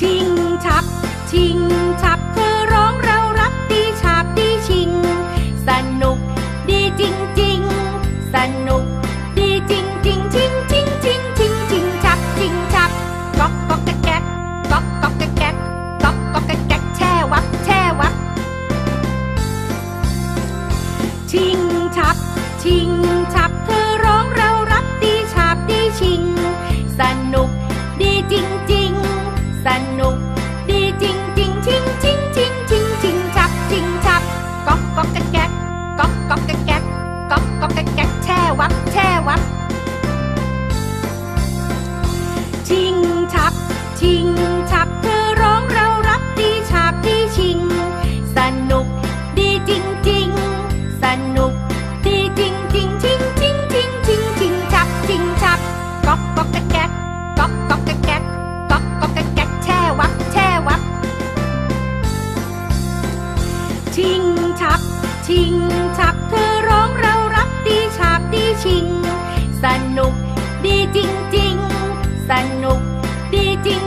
ชิงชับ ชิงชับเธอร้องเรารับตีฉาบตีชิง สนุกดีจริงๆสนุกดีจริงจริงชิงชิงชิงชิงชิงชับชิงชับก๊อกก๊อกแก๊กแก๊กก๊อกก๊อกแก๊กแก๊กก๊อกก๊อกแก๊กแก๊กแช่วับแช่วับ ชิงชับชิง ชิงชับเธอร้องเรารับตีฉาบตีชิง สนุกดีจริงๆสนุกดีจริงๆชิงชิงชิงชิงชิงชับชิงชับก๊อกก๊อกก๊กแก๊กก๊อกก๊อกก๊กแก๊กก๊อกก๊อกก๊กแก๊กแช่วับแช่วับ ชิงชับชิงชับเธอร้องเรารับตีฉาบตีชิง สนุกดีจริงๆสนุกดีจริง